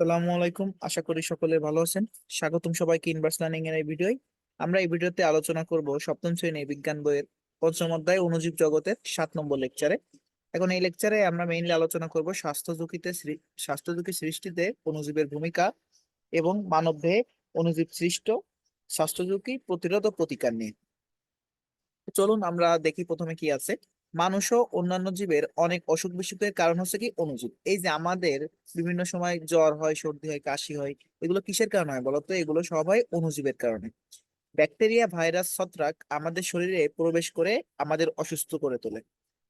সালামু আলাইকুম। আশা করি সকলে ভালো আছেন। স্বাগতম সবাইকে ইনভার্স লার্নিং এর এই ভিডিওয়। আমরা এই ভিডিওতে আলোচনা করব সপ্তম শ্রেণির বিজ্ঞান বইয়ের পঞ্চম অধ্যায় অণুজীব জগতের সাত নম্বর লেকচারে। এখন এই লেকচারে আমরা মেইনলি আলোচনা করব স্বাস্থ্য ঝুঁকিতে স্বাস্থ্য ঝুঁকি সৃষ্টিতে অণুজীবের ভূমিকা এবং মানবদেহে অনুজীব সৃষ্ট স্বাস্থ্য ঝুঁকি প্রতিরোধ ও প্রতিকার নিয়ে। চলুন আমরা দেখি প্রথমে কি আছে। মানুষ ও অন্যান্য জীবের অনেক অসুখ বিসুখের কারণ হচ্ছে কি অণুজীব। এই যে আমাদের বিভিন্ন সময় জ্বর হয়, সর্দি হয়, কাশি হয়, এগুলো কিসের কারণে হয় বলতো? এগুলো সব হয় অণুজীবের কারণে। ব্যাকটেরিয়া, ভাইরাস, ছত্রাক আমাদের শরীরে প্রবেশ করে আমাদের অসুস্থ করে তোলে।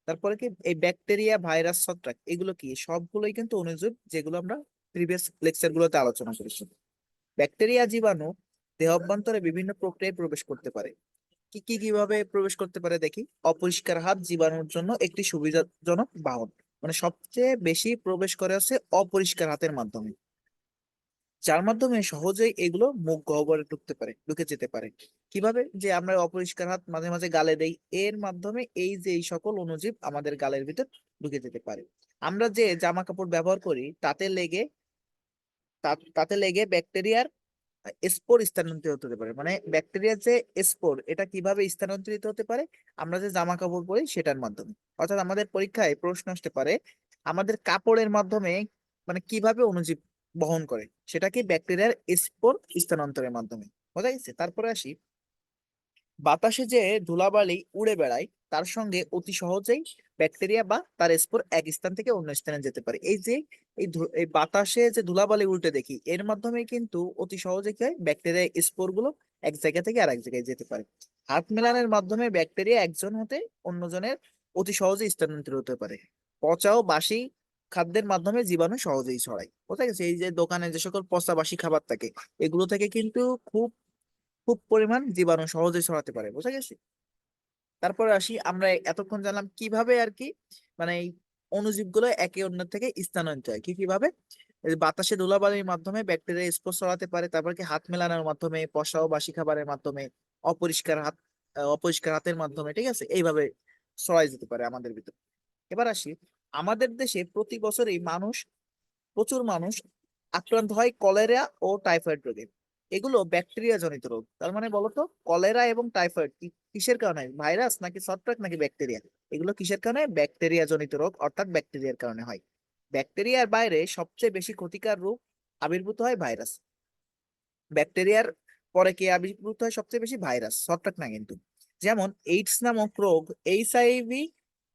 তারপরে কি এই ব্যাকটেরিয়া, ভাইরাস, ছত্রাক এগুলো কি? সবগুলোই কিন্তু অণুজীব যেগুলো আমরা প্রিভিয়াস লেকচার গুলোতে আলোচনা করেছি। ব্যাকটেরিয়া, জীবাণু দেহ অভ্যন্তরে বিভিন্ন প্রক্রিয়ায় প্রবেশ করতে পারে। কি কি, কীভাবে প্রবেশ করতে পারে দেখি? অপরিষ্কার হাত জীবাণুর জন্য একটি সুবিধাজনক বাহন। মানে সবচেয়ে বেশি প্রবেশ করে হচ্ছে অপরিষ্কার হাতের মাধ্যমে। যার মাধ্যমে সহজেই এগুলো মুখ গহ্বরে ঢুকতে পারে, ঢুকে যেতে পারে। কীভাবে? যে আমরা অপরিষ্কার হাত মাঝে মাঝে গালে দেই, এর মাধ্যমে এই যে এই সকল অণুজীব আমাদের গালের ভিতর ঢুকে যেতে পারে। আমরা যে জামা কাপড় ব্যবহার করি, তাতে লেগে তাতে লেগে ব্যাকটেরিয়ার স্পোর স্থানান্তরিত হতে পারে। মানে ব্যাকটেরিয়ার যে স্পোর এটা কীভাবে স্থানান্তরিত হতে পারে? আমরা যে জামা কাপড় পরি সেটার মাধ্যমে। অর্থাৎ আমাদের পরীক্ষায় প্রশ্ন আসতে পারে, আমাদের কাপড়ের মাধ্যমে মানে কীভাবে অণুজীব বহন করে? সেটা কি ব্যাকটেরিয়ার স্পোর স্থানান্তরের মাধ্যমে। বোঝা গেছে? তারপরে আসি। বাতাসে যে ধুলাবালি উড়ে বেড়ায়, তার সঙ্গে অতি সহজেই ব্যাকটেরিয়া বা তার স্পোর এক স্থান থেকে অন্য স্থানে যেতে পারে। এই যে, এই বাতাসে যে ধুলাবালি উল্টে দেখি, এর মাধ্যমে কিন্তু অতি সহজে কি হয়? ব্যাকটেরিয়া স্পোরগুলো এক জায়গা থেকে আরেক জায়গায় যেতে পারে। হাত মেলানোর মাধ্যমে ব্যাকটেরিয়া একজন হতে অন্যজনের অতি সহজে স্থানান্তরিত হতে পারে। পচা ও বাসি খাদ্যের মাধ্যমে জীবাণু সহজেই ছড়ায়। বোঝা গেছে? এই যে দোকানে যে সকল পচা বাসি খাবার থাকে, এগুলো থেকে কিন্তু খুব খুব পরিমাণ জীবাণু সহজে ছড়াতে পারে, বোঝা গেছে? তারপরে আসি, আমরা এতক্ষণ জানলাম কীভাবে আর কি মানে অণুজীবগুলো একে অন্যের থেকে স্থানান্তরিত হয়, কি কীভাবে? বাতাসে ধুলাবালির মাধ্যমে ব্যাকটেরিয়া স্পোর ছড়াতে পারে, তারপর কি হাত মেলানোর মাধ্যমে পশা ও বাসি খাবারের মাধ্যমে, অপরিষ্কার হাত অপরিষ্কার হাতের মাধ্যমে, ঠিক আছে? এইভাবে ছড়াই যেতে পারে আমাদের ভিতর। এবার আসি, আমাদের দেশে প্রতি বছরই মানুষ, প্রচুর মানুষ আক্রান্ত হয় কলেরা ও টাইফয়েড রোগে। এগুলো ব্যাকটেরিয়া জনিত রোগ। তার মানে বলতো, কলেরা এবং টাইফয়েড কিসের কারণে? ভাইরাস নাকি ছত্রাক নাকি ব্যাকটেরিয়া এগুলো কিসের কারণে? ব্যাকটেরিয়া জনিত রোগ, অর্থাৎ ব্যাকটেরিয়ার কারণে হয়। ব্যাকটেরিয়ার বাইরে সবচেয়ে বেশি ক্ষতিকর রোগ আবির্ভূত হয় ভাইরাস ব্যাকটেরিয়ার পরে কে আবির্ভূত হয় সবচেয়ে বেশি? ভাইরাস ছত্রাক না কিন্তু। যেমন এইডস নামক রোগ এইচআইভি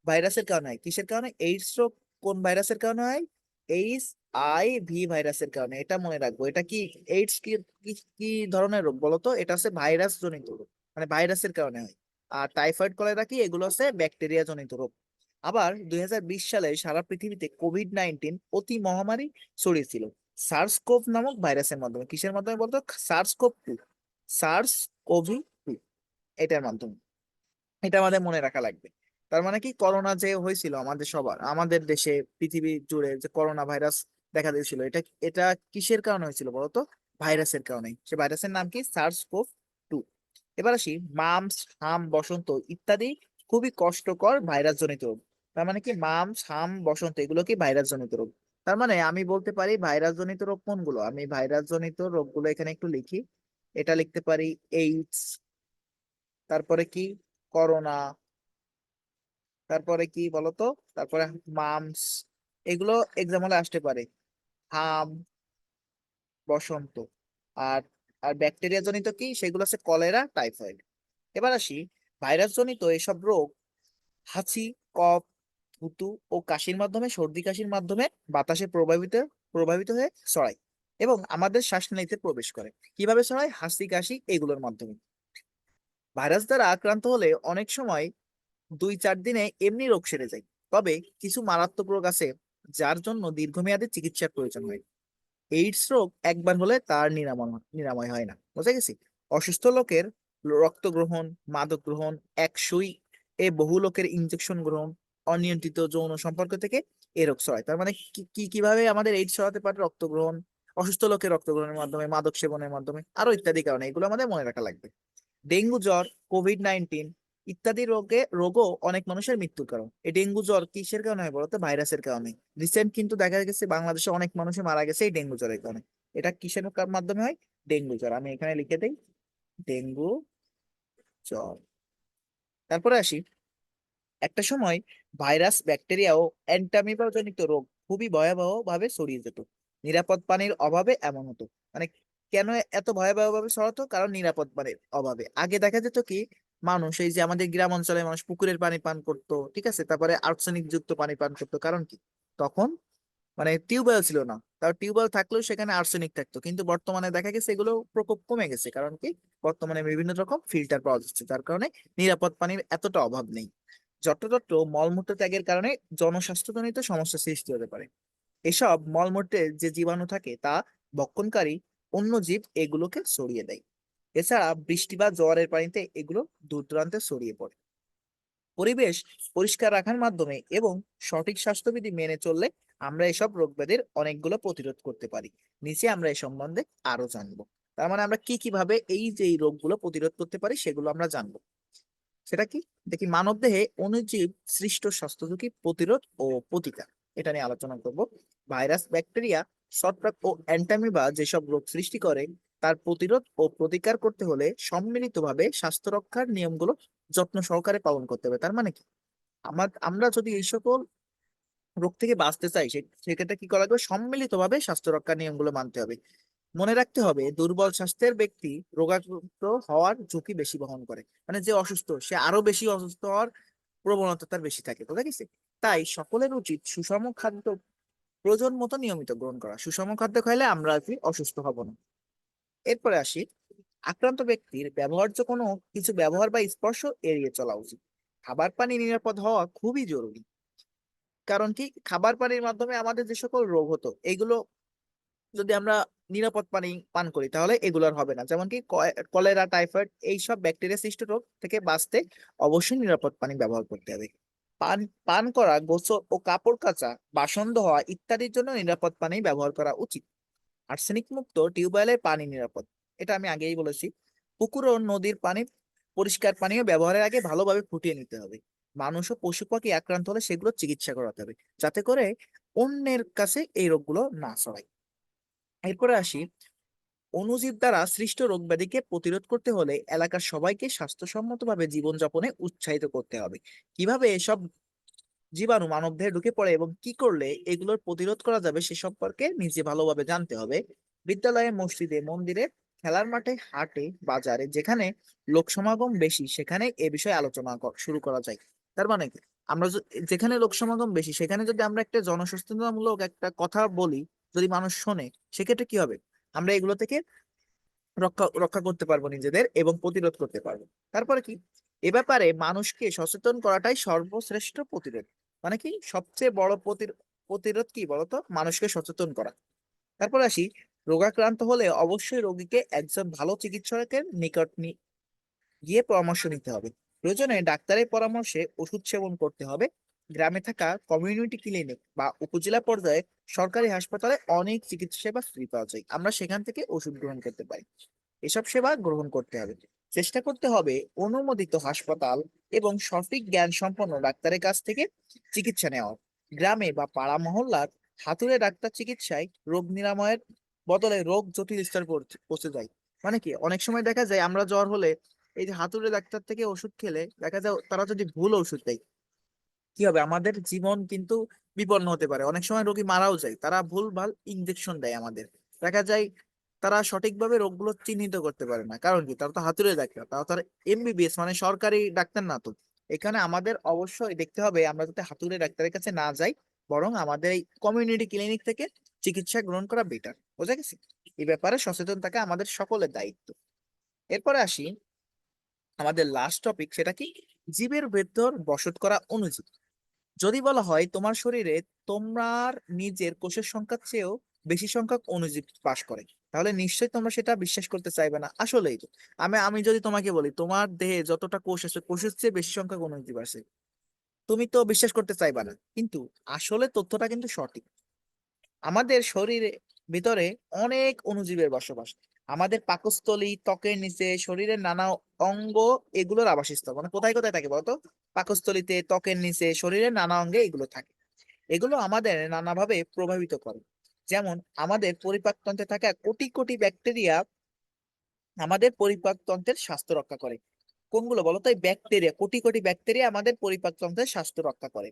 ভাইরাসের কারণে হয়। কিসের কারণে? এইডস রোগ কোন ভাইরাসের কারণে হয়? এইচ আই ভি ভাইরাসের কারণে, এটা মনে রাখব। এটা কি এইডস কি, কি- ধরনের রোগ বলতো এটা হচ্ছে ভাইরাস জনিত রোগ মানে ভাইরাসের কারণে হয়। আর টাইফয়েড কলেরা কি? এগুলো হচ্ছে ব্যাকটেরিয়া জনিত রোগ। আবার দুই হাজার বিশ সালে সারা পৃথিবীতে কোভিড নাইন্টিন অতি মহামারী ছড়িয়েছিল। সার্স কোভ নামক ভাইরাসের মাধ্যমে। কিসের মাধ্যমে বলতো? SARS CoV two SARS CoV two এটার মাধ্যমে। এটা আমাদের মনে রাখা লাগবে। তার মানে কি করোনা যে হয়েছিল আমাদের সবার, আমাদের দেশে পৃথিবী জুড়ে যে করোনা ভাইরাস দেখা দিয়েছিল, এটা এটা কিসের কারণে হয়েছিল বলতো? ভাইরাসের কারণে। সে ভাইরাসের নাম কি? সার্স কোভ টু এবার আসি, মামস, হাম, বসন্ত ইত্যাদি খুবই কষ্টকর ভাইরাস জনিত রোগ। তার মানে কি মামস, হাম, বসন্ত এগুলো কি ভাইরাস জনিত রোগ? তার মানে আমি বলতে পারি ভাইরাস জনিত রোগ কোনগুলো? আমি ভাইরাস জনিত রোগগুলো এখানে একটু লিখি। এটা লিখতে পারি এইডস, তারপরে কি? করোনা তারপরে কি বলতো? তারপরে মামস, এগুলো এক্সাম্পলে আসতে পারে। হাম, বসন্ত, আর আর ব্যাকটেরিয়া জনিত কি? সেগুলো হচ্ছে কলেরা টাইফয়েড এবার আসি ভাইরাস জনিত এসব রোগ, হাঁচি, কফ থুতু ও কাশির মাধ্যমে, সর্দি কাশির মাধ্যমে বাতাসে প্রভাবিত প্রভাবিত হয়ে ছড়ায় এবং আমাদের শ্বাসনালীতে প্রবেশ করে। কীভাবে ছড়ায়? হাঁচি, কাশি এগুলোর মাধ্যমে। ভাইরাস দ্বারা আক্রান্ত হলে অনেক সময় দুই চার দিনে এমনি রোগ সেরে যায়। তবে কিছু মারাত্মক রোগ আছে, যার জন্য দীর্ঘমেয়াদী চিকিৎসার প্রয়োজন হয়। এইডস রোগ একবার হলে তার নিরাময় নিরাময় হয় না। বুঝা গেছি? অসুস্থ লোকের রক্ত গ্রহণ, মাদক গ্রহণ একসই এ বহু লোকের ইনজেকশন গ্রহণ, অনিয়ন্ত্রিত যৌন সম্পর্ক থেকে এ রোগ ছড়ায়। তার মানে কি- কীভাবে আমাদের এইডস ছড়াতে পারে? রক্ত গ্রহণ, অসুস্থ লোকের রক্ত গ্রহণের মাধ্যমে, মাদক সেবনের মাধ্যমে, আরও ইত্যাদি কারণে, এগুলো আমাদের মনে রাখা লাগবে। ডেঙ্গু জ্বর কোভিড নাইন্টিন ইত্যাদি রোগে, রোগও অনেক মানুষের মৃত্যুর কারণ। এই ডেঙ্গু জ্বর কিসের কারণে হয় বলতো? ভাইরাসের কারণে। রিসেন্ট কিন্তু দেখা গেছে বাংলাদেশে অনেক মানুষের মারা গেছে এই ডেঙ্গু জ্বরের কারণে। এটা কিসের মাধ্যমে হয়? ডেঙ্গু জ্বর। আমি এখানে লিখে দিই। ডেঙ্গু জ্বর। তারপরে আসি। একটা সময় ভাইরাস, ব্যাকটেরিয়া ও অ্যান্টামিবা জনিত রোগ খুবই ভয়াবহ ভাবে ছড়িয়ে যেত। নিরাপদ পানির অভাবে এমন হতো। মানে কেন এত ভয়াবহ ভাবে ছড়াতো? কারণ নিরাপদ পানির অভাবে। আগে দেখা যেত কি মানুষ, এই যে আমাদের গ্রাম অঞ্চলে মানুষ পুকুরের পানি পান করতো, ঠিক আছে? তারপরে আর্সেনিক যুক্ত পানি পান করতো। কারণ কি? তখন মানে টিউবওয়েল ছিল না। তার টিউবওয়েল থাকলেও সেখানে আর্সেনিক থাকতো। কিন্তু বর্তমানে দেখা গেছে এগুলো প্রকোপ কমে গেছে। কারণ কি? বর্তমানে বিভিন্ন রকম ফিল্টার পাওয়া যাচ্ছে। যার কারণে নিরাপদ পানির এতটা অভাব নেই। যত্রতত্র মলমূত্র ত্যাগের কারণে জনস্বাস্থ্যজনিত সমস্যা সৃষ্টি হতে পারে। এসব মলমূত্রে যে জীবাণু থাকে, তা বক্ষণকারী অন্য জীব এগুলোকে ছড়িয়ে দেয়। এছাড়া বৃষ্টি বা জোয়ারের পানিতে এগুলো দূর দূরান্তে ছড়িয়ে পড়ে। পরিবেশ পরিষ্কার রাখার মাধ্যমে এবং সঠিক স্বাস্থ্যবিধি মেনে চললে আমরা এসব রোগ ব্যাধির অনেকগুলো প্রতিরোধ করতে পারি। নিচে আমরা এ সম্বন্ধে আরও জানব। তার মানে আমরা কি কীভাবে এই যে রোগগুলো প্রতিরোধ করতে পারি সেগুলো আমরা জানব। সেটা কি? দেখি, মানবদেহে অনুজীব সৃষ্ট স্বাস্থ্য ঝুঁকি প্রতিরোধ ও প্রতিকার। এটা নিয়ে আলোচনা করব। ভাইরাস, ব্যাকটেরিয়া, ছত্রাক ও অ্যান্টামিবা যেসব রোগ সৃষ্টি করে তার প্রতিরোধ ও প্রতিকার করতে হলে সম্মিলিতভাবে স্বাস্থ্য রক্ষার নিয়মগুলো যত্ন সহকারে পালন করতে হবে। তার মানে কি? আমার, আমরা যদি এই সকল রোগ থেকে বাঁচতে চাই সেক্ষেত্রে কি করা লাগবে? সম্মিলিতভাবে স্বাস্থ্য রক্ষার নিয়মগুলো মানতে হবে। মনে রাখতে হবে, দুর্বল স্বাস্থ্যের ব্যক্তি রোগাক্রান্ত হওয়ার ঝুঁকি বেশি বহন করে। মানে যে অসুস্থ, সে আরও বেশি অসুস্থ হওয়ার প্রবণতা তার বেশি থাকে বুঝা গেছে তাই সকলের উচিত সুষম খাদ্য প্রয়োজন মতো নিয়মিত গ্রহণ করা। সুষম খাদ্য খাইলে আমরা অসুস্থ হব না। এরপরে আসি। আক্রান্ত ব্যক্তির ব্যবহার্য কোনো কিছু ব্যবহার বা স্পর্শ এড়িয়ে চলা উচিত। খাবার পানি নিরাপদ হওয়া খুবই জরুরি। কারণ কি? খাবার পানির মাধ্যমে আমাদের যে সকল রোগ হতো, এগুলো যদি আমরা নিরাপদ পানি পান করি, তাহলে এগুলো আর হবে না। যেমন কি কলেরা, টাইফয়েড এইসব ব্যাকটেরিয়া সৃষ্ট রোগ থেকে বাঁচতে অবশ্যই নিরাপদ পানি ব্যবহার করতে হবে। পান পান করা, গোসল ও কাপড় কাচা, বাসন ধোয়া ইত্যাদির জন্য নিরাপদ পানি ব্যবহার করা উচিত। আর্সেনিক মুক্ত টিউবওয়েলের পানি নিরাপদ। এটা আমি আগেই বলেছি। পুকুর ও নদীর পানি পরিষ্কার পানীয় ব্যবহারের আগে ভালোভাবে ফুটিয়ে নিতে হবে। মানুষ ও পশু পাখি আক্রান্ত হলে সেগুলো চিকিৎসা করাতে হবে, যাতে করে অন্যের কাছে এই রোগগুলো না ছড়ায়। এরপরে আসি। অণুজীব দ্বারা সৃষ্ট রোগ ব্যাধিকে প্রতিরোধ করতে হলে এলাকার সবাইকে স্বাস্থ্যসম্মতভাবে জীবনযাপনে উৎসাহিত করতে হবে। কীভাবে এসব জীবাণু মানবদেহে ঢুকে পড়ে এবং কি করলে এগুলোর প্রতিরোধ করা যাবে সে সম্পর্কে নিজে ভালোভাবে জানতে হবে। বিদ্যালয়ে, মসজিদে, মন্দিরে, খেলার মাঠে, হাটে, বাজারে, যেখানে লোক সমাগম বেশি, সেখানে এ বিষয়ে আলোচনা শুরু করা যায়। তার মানে আমরা যেখানে লোক সমাগম বেশি, সেখানে যদি আমরা একটা জনসচেতনতামূলক একটা কথা বলি, যদি মানুষ শোনে, সেক্ষেত্রে কি হবে? আমরা এগুলো থেকে রক্ষা রক্ষা করতে পারব নিজেদের এবং প্রতিরোধ করতে পারব। তারপরে কি? এ ব্যাপারে মানুষকে সচেতন করাটাই সর্বশ্রেষ্ঠ প্রতিরোধ। মানে কি সবচেয়ে বড় প্রতিরোধ কি বলতো? মানুষকে সচেতন করা। তারপর আসি, রোগাক্রান্ত হলে অবশ্যই রোগীকে একজন ভালো চিকিৎসকের নিকট গিয়ে পরামর্শ নিতে হবে। প্রয়োজনে ডাক্তারের পরামর্শে ওষুধ সেবন করতে হবে। গ্রামে থাকা কমিউনিটি ক্লিনিক বা উপজেলা পর্যায়ে সরকারি হাসপাতালে অনেক চিকিৎসা সেবা ফ্রি পাওয়া যায়। আমরা সেখান থেকে ওষুধ গ্রহণ করতে পারি। এসব সেবা গ্রহণ করতে হবে। চেষ্টা করতে হবে অনুমোদিত হাসপাতাল এবং সঠিক জ্ঞান সম্পন্ন ডাক্তারের কাছ থেকে চিকিৎসা নেওয়া গ্রামে বা পাড়া মহল্লার হাতুড়ে ডাক্তার চিকিৎসায় রোগ নিরাময়ের বদলে রোগ জটিল স্তর পৌঁছে যায়। মানে কি? অনেক সময় দেখা যায় আমরা জ্বর হলে এই যে হাতুড়ে ডাক্তার থেকে ওষুধ খেলে দেখা যায় তারা যদি ভুল ওষুধ দেয়, কি হবে? আমাদের জীবন কিন্তু বিপন্ন হতে পারে। অনেক সময় রোগী মারাও যায়, তারা ভুল ভালো ইনজেকশন দেয় আমাদের। দেখা যায় তারা সঠিকভাবে রোগগুলো চিহ্নিত করতে পারে না। কারণ কি? তারা তো হাতুড়ে ডাক্তার। তারা তার এমবিবিএস মানে সরকারি ডাক্তার না তো। এখানে আমাদের অবশ্যই দেখতে হবে আমরা যাতে হাতুড়ে ডাক্তারের কাছে না যাই, বরং আমাদের এই কমিউনিটি ক্লিনিক থেকে চিকিৎসা গ্রহণ করা বেটার বোঝা গেছে? এই ব্যাপারে সচেতন থাকা আমাদের সকলের দায়িত্ব। এরপরে আসি, আমাদের লাস্ট টপিক সেটা কি? জীবের ভেতর বসত করা অনুজীব। যদি বলা হয় তোমার শরীরে তোমার নিজের কোষের সংখ্যার চেয়েও বেশি সংখ্যক অনুজীব বাস করে। তাহলে নিশ্চয়ই তোমরা সেটা বিশ্বাস করতে চাইবে না। আসলেই আমি আমি যদি তোমাকে বলি, তোমার দেহে যতটা কোষ আছে, কোষের চেয়ে বেশি সংখ্যক অনুজীব আছে। তুমি তো বিশ্বাস করতে চাইবা না। কিন্তু আসলে তথ্যটা কিন্তু সঠিক। আমাদের শরীরে, ভিতরে অনেক অনুজীবের বসবাস। আমাদের পাকস্থলী, ত্বকের নিচে, শরীরের নানা অঙ্গ এগুলোর আবাসস্থল। মানে কোথায় কোথায় থাকে বলতো? পাকস্থলীতে, ত্বকের নিচে, শরীরের নানা অঙ্গে এগুলো থাকে। এগুলো আমাদের নানাভাবে প্রভাবিত করে। যেমন আমাদের পরিপাকতন্ত্রে থাকা কোটি কোটি ব্যাকটেরিয়া আমাদের পরিপাকতন্ত্রের স্বাস্থ্য রক্ষা করে। কোনগুলো বলতো এই ব্যাকটেরিয়া কোটি কোটি ব্যাকটেরিয়া আমাদের পরিপাকতন্ত্রের স্বাস্থ্য রক্ষা করে।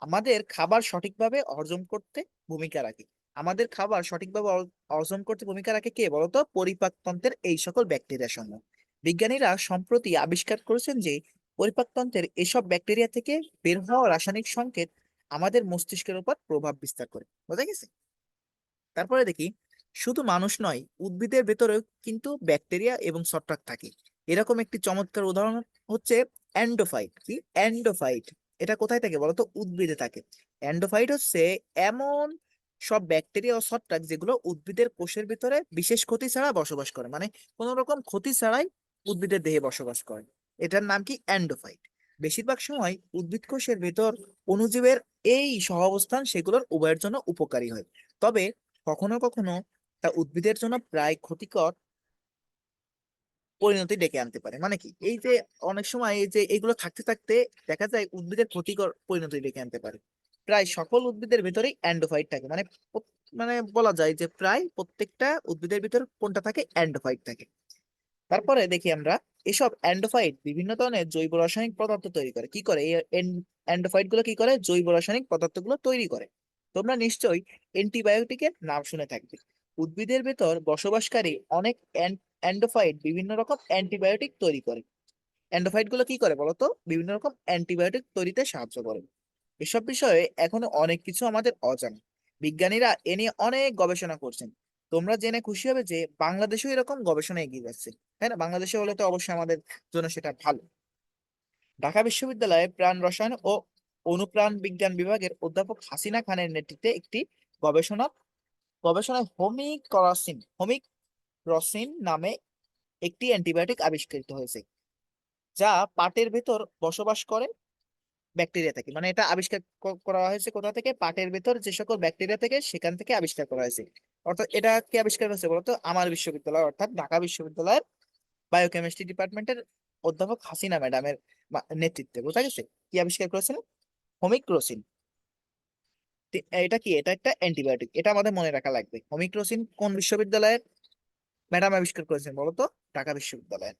আমাদের খাবার সঠিকভাবে হজম করতে ভূমিকা রাখে। আমাদের খাবার সঠিকভাবে অর- হজম করতে ভূমিকা রাখে কে বলতো? পরিপাকতন্ত্রের এই সকল ব্যাকটেরিয়া সমূহ। বিজ্ঞানীরা সম্প্রতি আবিষ্কার করেছেন যে পরিপাকতন্ত্রের এসব ব্যাকটেরিয়া থেকে বের হওয়া রাসায়নিক সংকেত আমাদের মস্তিষ্কের উপর প্রভাব বিস্তার করে। বোঝা গেছে? তারপরে দেখি শুধু মানুষ নয়, উদ্ভিদের ভেতরেও কিন্তু ব্যাকটেরিয়া এবং ছত্রাক থাকে। এরকম একটি চমৎকার উদাহরণ হচ্ছে অ্যান্ডোফাইট। কি? অ্যান্ডোফাইট। এটা কোথায় থাকে বলতো? উদ্ভিদে থাকে। অ্যান্ডোফাইট হচ্ছে এমন সব ব্যাকটেরিয়া ও ছত্রাক যেগুলো উদ্ভিদের কোষের ভিতরে বিশেষ ক্ষতি ছাড়া বসবাস করে। মানে কোনো রকম ক্ষতি ছাড়াই উদ্ভিদের দেহে বসবাস করে। এটার নাম কি? অ্যান্ডোফাইট। বেশিরভাগ সময় উদ্ভিদ কোষের ভেতর অণুজীবের এই সহাবস্থান সেগুলোর উভয়ের জন্য উপকারী হয়। তবে কখনো কখনো তা উদ্ভিদের জন্য প্রায় ক্ষতিকর পরিণতি ডেকে আনতে পারে। মানে কি? এই যে অনেক সময় এই যে এগুলো থাকতে থাকতে দেখা যায় উদ্ভিদের ক্ষতিকর পরিণতি ডেকে আনতে পারে। প্রায় সকল উদ্ভিদের ভিতরেই অ্যান্ডোফাইট থাকে। মানে মানে বলা যায় যে প্রায় প্রত্যেকটা উদ্ভিদের ভিতর কোনটা থাকে? অ্যান্ডোফাইট থাকে। তারপরে দেখি আমরা, এসব অ্যান্ডোফাইট বিভিন্ন ধরনের জৈব রাসায়নিক পদার্থ তৈরি করে। কি করে? এই অ্যান্ডোফাইটগুলো কি করে? জৈব রাসায়নিক পদার্থগুলো তৈরি করে। তোমরা নিশ্চয়ই অ্যান্টিবায়োটিকের নাম শুনে থাকবে। উদ্ভিদের ভেতর বসবাসকারী অনেক অ্যান্ডোফাইট বিভিন্ন রকম অ্যান্টিবায়োটিক তৈরি করে। অ্যান্ডোফাইটগুলো কি করে বলতো? বিভিন্ন রকম অ্যান্টিবায়োটিক তৈরিতে সাহায্য করে। এসব বিষয়ে এখনও অনেক কিছু আমাদের অজানা। বিজ্ঞানীরা এ নিয়ে অনেক গবেষণা করছেন। তোমরা জেনে খুশি হবে যে বাংলাদেশেও এরকম গবেষণা এগিয়ে যাচ্ছে, তাই না? বাংলাদেশে হলে তো অবশ্যই আমাদের জন্য সেটা ভালো। ঢাকা বিশ্ববিদ্যালয়ে প্রাণ রসায়ন ও অনুপ্রাণ বিজ্ঞান বিভাগের অধ্যাপক হাসিনা খানের নেতৃত্বে একটি গবেষণা গবেষণায় হোমিক করসিন হোমিক রসিন নামে একটি অ্যান্টিবায়োটিক আবিষ্কৃত হয়েছে, যা পাটের ভেতর বসবাস করে ব্যাকটেরিয়া থেকে। মানে এটা আবিষ্কার করা হয়েছে কোথা থেকে? পাটের ভেতর যে সকল ব্যাকটেরিয়া থেকে সেখান থেকে আবিষ্কার করা হয়েছে। অর্থাৎ এটা কি আবিষ্কার করেছে বলতো? আমার বিশ্ববিদ্যালয়, অর্থাৎ ঢাকা বিশ্ববিদ্যালয়ের বায়োকেমিস্ট্রি ডিপার্টমেন্টের অধ্যাপক হাসিনা ম্যাডামের নেতৃত্বে। বোঝা গেছে? কি আবিষ্কার করেছিলেন হোমিক্রোসিন। এটা কি? এটা একটা অ্যান্টিবায়োটিক। এটা আমাদের মনে রাখা লাগবে। হোমিক্রোসিন কোন বিশ্ববিদ্যালয়ের? ম্যাডাম আবিষ্কার করেছেন, বলতো? ঢাকা বিশ্ববিদ্যালয়ের।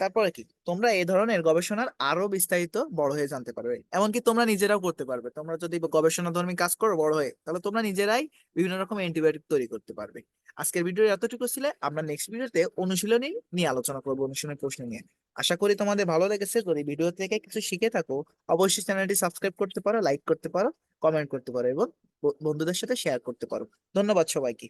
তারপরে কি? তোমরা এই ধরনের গবেষণার আরও বিস্তারিত বড় হয়ে জানতে পারবে। এমনকি তোমরা নিজেরাও করতে পারবে। তোমরা যদি গবেষণা ধর্মী কাজ করো, বড় হয়ে, তাহলে তোমরা নিজেরাই বিভিন্ন রকম অ্যান্টিবায়োটিক তৈরি করতে পারবে। আজকের ভিডিও এতটুকু ছিল। আমরা নেক্সট ভিডিওতে অনুশীলনী নিয়ে আলোচনা করব অনুশীলনের প্রশ্ন নিয়ে। আশা করি তোমাদের ভালো লেগেছে। যদি ভিডিও থেকে কিছু শিখে থাকো, অবশ্যই চ্যানেলটি সাবস্ক্রাইব করতে পারো, লাইক করতে পারো কমেন্ট করতে পারো এবং বন্ধুদের সাথে শেয়ার করতে পারো। ধন্যবাদ সবাইকে।